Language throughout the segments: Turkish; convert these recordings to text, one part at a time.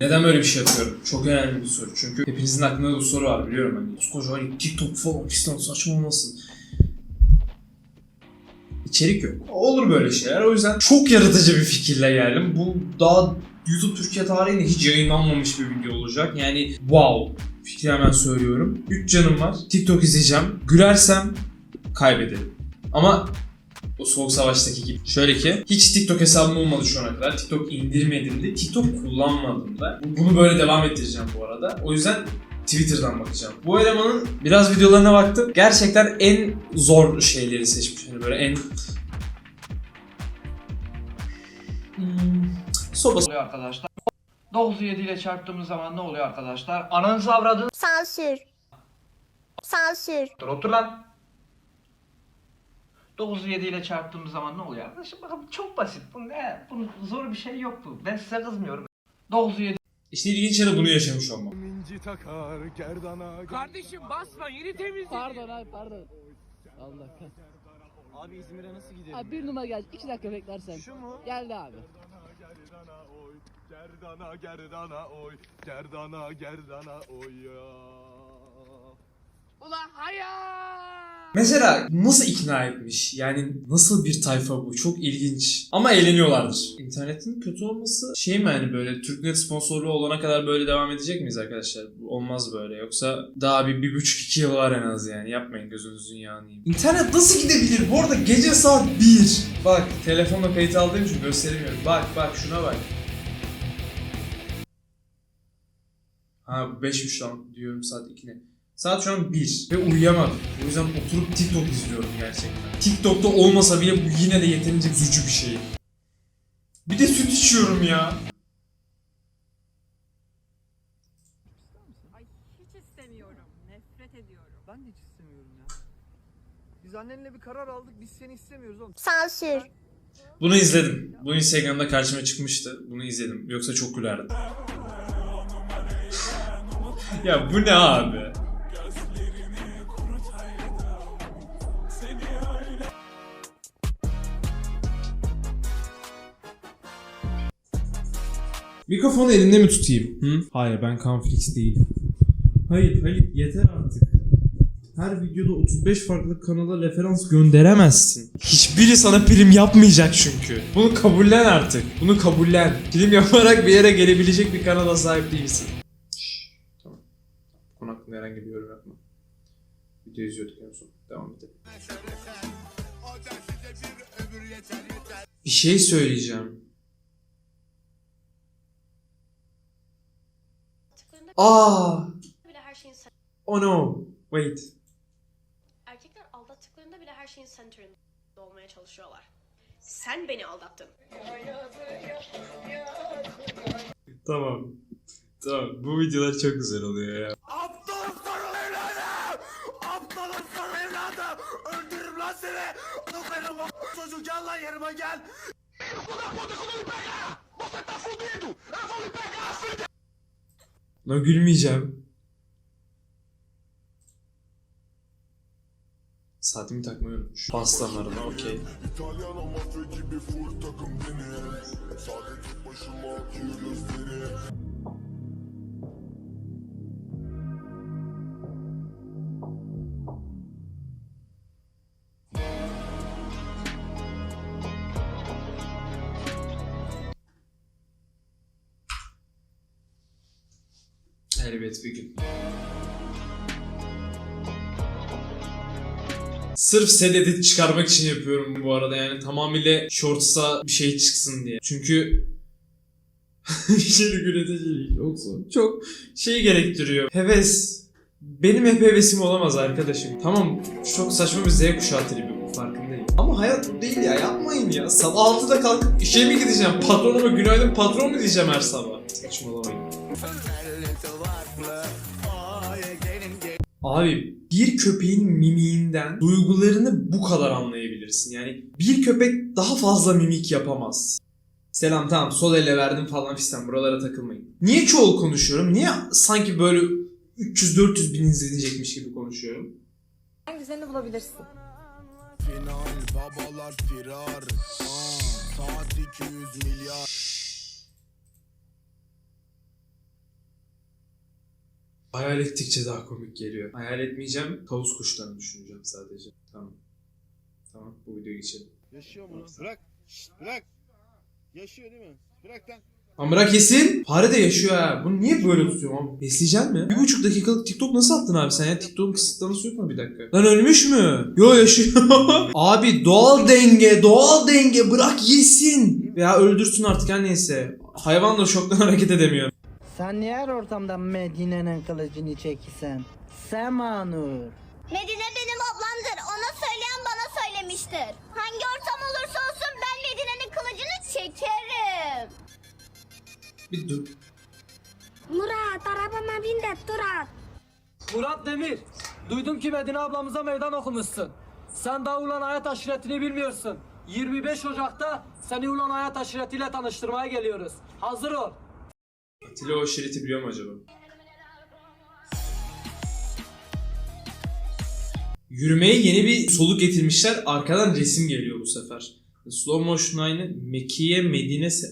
Neden böyle bir şey yapıyorum? Çok önemli bir soru. Çünkü hepinizin aklında bu soru var biliyorum ben. Koskoca hani TikTok falan fistan saçma olmasın. İçerik yok. Olur böyle şeyler. O yüzden çok yaratıcı bir fikirle geldim. Bu daha YouTube Türkiye tarihinde hiç yayınlanmamış bir video olacak. Yani wow. Fikri hemen söylüyorum. 3 canım var. TikTok izleyeceğim. Gülersem kaybederim. Ama o soğuk savaştaki gibi. Şöyle ki hiç TikTok hesabım olmadı şu ana kadar. TikTok indirmedim de. TikTok kullanmadım da. Bunu böyle devam ettireceğim bu arada. O yüzden Twitter'dan bakacağım. Bu elemanın biraz videolarına baktım. Gerçekten en zor şeyleri seçmiş. Hani böyle en... Hmm, sobası oluyor arkadaşlar? 9'u 7 ile çarptığımız zaman ne oluyor arkadaşlar? Ananızı avradınız. Sansür. Sansür. Dur otur lan. 9'u 7 ile çarptığımız zaman ne oluyor arkadaşlar? Bakın çok basit. Bu ne? Bunun zor bir şey yok bu. Ben size kızmıyorum. 9'u 7 İşte ilginç yanı bunu yaşamış olmam. İnci takar gerdana Kardeşim basma yeni temizledim. Pardon abi pardon. Allah kahretsin. Abi İzmir'e nasıl gidelim? Abi bir numara geldi. iki dakika beklersen. Şu mu? Geldi abi. Gerdana oy Gerdana gerdana oy Gerdana gerdana oy ya Ulan hayal. Mesela nasıl ikna etmiş? Yani nasıl bir tayfa bu? Çok ilginç. Ama eğleniyorlardır. İnternetin kötü olması şey mi hani böyle Türknet sponsorluğu olana kadar böyle devam edecek miyiz arkadaşlar? Olmaz böyle. Yoksa daha bir, bir buçuk iki yıl var en az yani. Yapmayın gözünüzün yağını. İnternet nasıl gidebilir? Bu arada gece saat 1. Bak telefonla kayıt aldığım için gösteremiyorum. Bak bak şuna bak. Ha bu 5'miş lan diyorum saat 2 ne? Saat şu an 1 ve uyuyamadım. O yüzden oturup TikTok izliyorum gerçekten. TikTok'ta olmasa bile bu yine de yeterince üzücü bir şey. Bir de süt içiyorum ya. Ay hiç istemiyorum. Nefret ediyorum. Ben de hiç istemiyorum ya. Biz annenle bir karar aldık. Biz seni istemiyoruz oğlum. Sansür. Bunu izledim. Bu Instagram'da karşıma çıkmıştı. Bunu izledim. Yoksa çok gülerdim. ya bu ne abi? Mikrofonu elimde mi tutayım? Hı? Hayır ben Canflix değilim. Hayır Halit yeter artık. Her videoda 35 farklı kanala referans gönderemezsin. Hiçbiri sana prim yapmayacak çünkü. Bunu kabullen artık. Bunu kabullen. Prim yaparak bir yere gelebilecek bir kanala sahip değilsin. Tamam. Konu hakkında herhangi bir yorum yapma. Video izliyorduk en son. Devam edelim. Bir şey söyleyeceğim. Aa, bile her şeyin sen- oh no. Wait. erkekler aldattıklarında bile her şeyin center'ında olmaya çalışıyorlar. Sen beni aldattın. Tamam. Tamam. Bu videolar çok güzel oluyor ya. Aptalın sarı evladı! Aptalın sarı evladı! Öldürürüm lan seni! O çocuk gel lan yerime gel! Lan gülmeyeceğim. Saatimi takmayı unutmuş. Pastanlarına okey. Elbet bir gün. Sırf set çıkarmak için yapıyorum bu arada yani tamamıyla shorts'a bir şey çıksın diye. Çünkü içerik üreticilik çok zor. Çok şey gerektiriyor. Heves. Benim hep hevesim olamaz arkadaşım. Tamam çok saçma bir Z kuşağı tribi bu farkındayım. Ama hayat bu değil ya yapmayın ya. Sabah 6'da kalkıp işe mi gideceğim? Patronuma günaydın patron mu diyeceğim her sabah? Saçmalamayın. Abi bir köpeğin mimiğinden duygularını bu kadar anlayabilirsin. Yani bir köpek daha fazla mimik yapamaz. Selam tamam sol elle verdim falan fistan buralara takılmayın. Niye çoğul konuşuyorum? Niye sanki böyle 300-400 bin izlenecekmiş gibi konuşuyorum? En güzelini bulabilirsin. Final babalar firar Aa, Saat 200 milyar Hayal ettikçe daha komik geliyor. Hayal etmeyeceğim. Tavus kuşlarını düşüneceğim sadece. Tamam. Tamam bu videoyu geçelim. Yaşıyor mu? Bırak. Şşt, bırak. Yaşıyor değil mi? Bırak lan. Lan bırak yesin. Fare de yaşıyor ha. Bunu niye böyle tutuyorum abi? Besleyecek mi? Bir buçuk dakikalık TikTok nasıl attın abi sen ya? TikTok'un kısıtlaması yok mu bir dakika? Lan ölmüş mü? Yo yaşıyor. abi doğal denge, doğal denge bırak yesin. Veya öldürsün artık her neyse. Hayvan da şoktan hareket edemiyor. Sen niye her ortamda Medine'nin kılıcını çekisen? Semanur. Medine benim ablamdır. Ona söyleyen bana söylemiştir. Hangi ortam olursa olsun ben Medine'nin kılıcını çekerim. Bir dur. Murat arabama bin de Turat. Murat Demir. Duydum ki Medine ablamıza meydan okumuşsun. Sen daha ulan hayat aşiretini bilmiyorsun. 25 Ocak'ta seni ulan hayat aşiretiyle tanıştırmaya geliyoruz. Hazır ol. Atilla o şeriti biliyor mu acaba? Yürümeye yeni bir soluk getirmişler. Arkadan resim geliyor bu sefer. Slow motion aynı. Mekiye Medine se...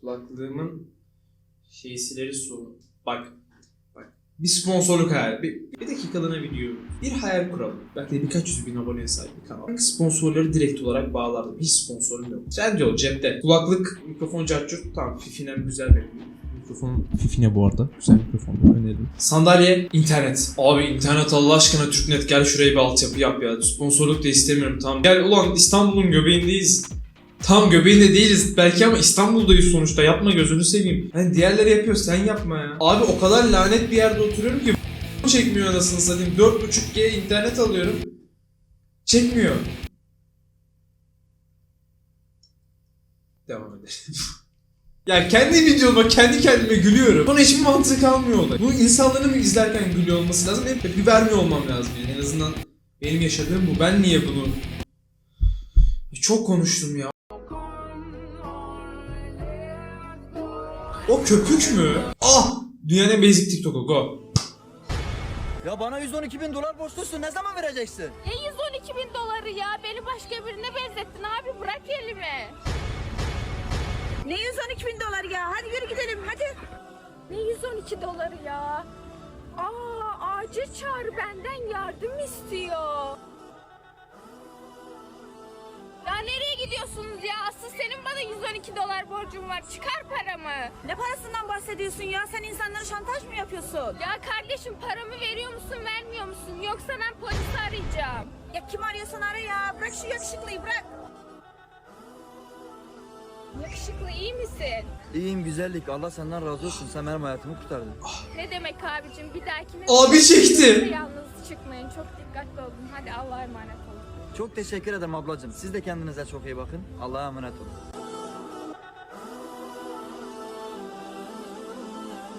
Kulaklığımın şeysileri sonu. Bak. Bir sponsorluk hayal. Bir, bir dakikalığına video. Bir hayal kuralım. Belki de birkaç yüz bin aboneye sahip bir kanal. Hangi sponsorları direkt olarak bağlardım? Hiç sponsorum yok. Trendyol cepte. Kulaklık, mikrofon, cartçurt. Tamam Fifi'nem güzel bir mikrofon. Fifine bu arada. Güzel mikrofon. Öneririm. Sandalye, internet. Abi internet Allah aşkına Türknet gel şuraya bir altyapı yap ya. Sponsorluk da istemiyorum tamam. Gel ulan İstanbul'un göbeğindeyiz. Tam göbeğinde değiliz belki ama İstanbul'dayız sonuçta. Yapma gözünü seveyim. Hani diğerleri yapıyor sen yapma ya. Abi o kadar lanet bir yerde oturuyorum ki çekmiyor anasını satayım. 4.5G internet alıyorum. Çekmiyor. Devam edelim. ya kendi videoma kendi kendime gülüyorum. Bana hiçbir mantığı kalmıyor olay. Bu insanların mı izlerken gülüyor olması lazım? Hep bir vermiyor olmam lazım yani. En azından benim yaşadığım bu. Ben niye bunu... Çok konuştum ya. O köpük mü? Ah! Dünyanın en basic TikTok'u go. Ya bana 112 bin dolar borçlusun ne zaman vereceksin? Ne 112 bin doları ya? Beni başka birine benzettin abi. Bırak elimi. Ne 112 bin dolar ya? Hadi yürü gidelim hadi. Ne 112 doları ya? Aa acil çağrı benden yardım istiyor. Ya nereye gidiyorsunuz ya? Asıl senin bana 112 dolar borcun var. Çıkar paramı. Ne parasından bahsediyorsun ya? Sen insanlara şantaj mı yapıyorsun? Ya kardeşim paramı veriyor musun vermiyor musun? Yoksa ben polisi arayacağım. Ya kim arıyorsan ara ya. Bırak şu yakışıklıyı bırak. Yakışıklı iyi misin? İyiyim güzellik Allah senden razı olsun sen benim hayatımı kurtardın. Ne demek abicim? Bir dahakine... Abi çekti. Yalnız çıkmayın. Çok dikkatli olun. Hadi Allah'a emanet. Çok teşekkür ederim ablacığım. Siz de kendinize çok iyi bakın. Allah'a emanet olun.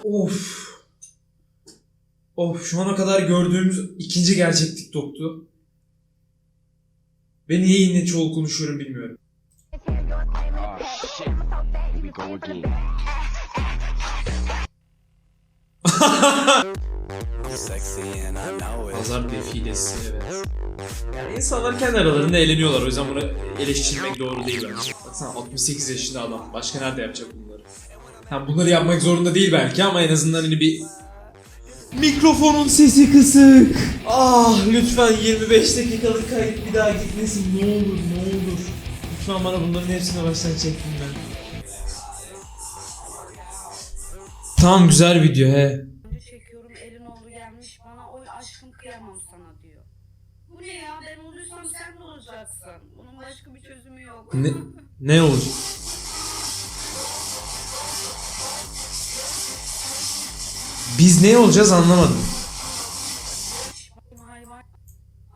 Of. Of şu ana kadar gördüğümüz ikinci gerçek TikTok'tu. Ve niye yine çoğul konuşuyorum bilmiyorum. Pazar defilesi evet. Yani insanlar kendi aralarında eğleniyorlar o yüzden bunu eleştirmek doğru değil bence. Baksana 68 yaşında adam. Başka nerede yapacak bunları? Ha, bunları yapmak zorunda değil belki ama en azından hani bir... Mikrofonun sesi kısık. Ah lütfen 25 dakikalık kayıt bir daha gitmesin ne olur ne olur. Lütfen bana bunların hepsini baştan çektin ben. Tamam güzel video he. çekiyorum elin oğlu gelmiş bana oy aşkım kıyamam sana diyor. Bu ne ya ben olursam sen de olacaksın. Bunun başka bir çözümü yok. Ne, ne olur? Biz ne olacağız anlamadım. hayvan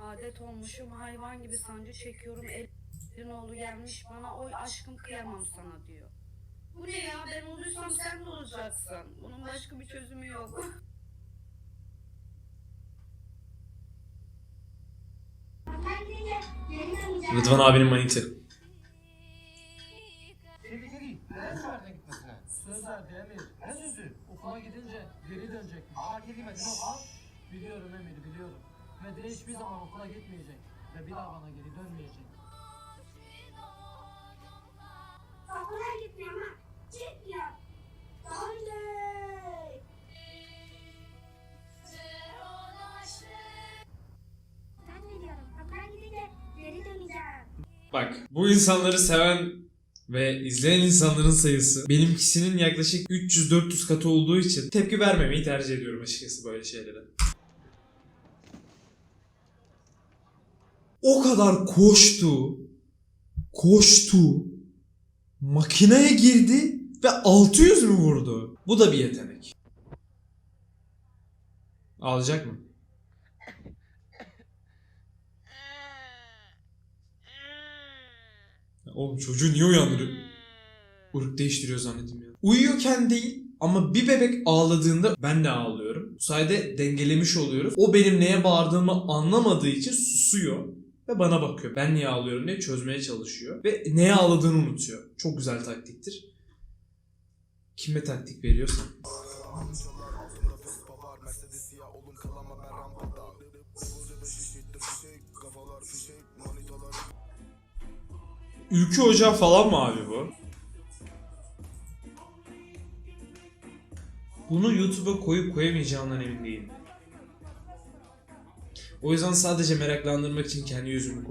adet olmuşum hayvan gibi sancı çekiyorum elin oğlu gelmiş bana oy aşkım kıyamam sana diyor. Bu ne ya ben olursam sen de olacaksın. Bunun başka bir çözümü yok. Rıdvan abinin maniti. Aa gidemedin o al. Biliyorum Emir biliyorum. Medine hiçbir zaman okula gitmeyecek. Ve bir daha bana geri dönmeyecek. Okula gitmiyorum ha. Gitmiyorum. Oley! Ben geliyorum. Okula gidince geri döneceğim. Bak bu insanları seven ve izleyen insanların sayısı benimkisinin yaklaşık 300-400 katı olduğu için tepki vermemeyi tercih ediyorum açıkçası böyle şeylere. O kadar koştu, koştu, makineye girdi ve 600 mü vurdu? Bu da bir yetenek. Alacak mı? Ya Oğlum çocuğu niye uyandırıyor? Irk değiştiriyor zannettim ya. Uyuyorken değil ama bir bebek ağladığında ben de ağlıyorum. Bu sayede dengelemiş oluyoruz. O benim neye bağırdığımı anlamadığı için susuyor ve bana bakıyor. Ben niye ağlıyorum diye çözmeye çalışıyor. Ve neye ağladığını unutuyor. Çok güzel taktiktir. Kime taktik veriyorsan. Ülkü Ocağı falan mı abi bu? Bunu YouTube'a koyup koyamayacağımdan emin değilim. O yüzden sadece meraklandırmak için kendi yüzümü koydum.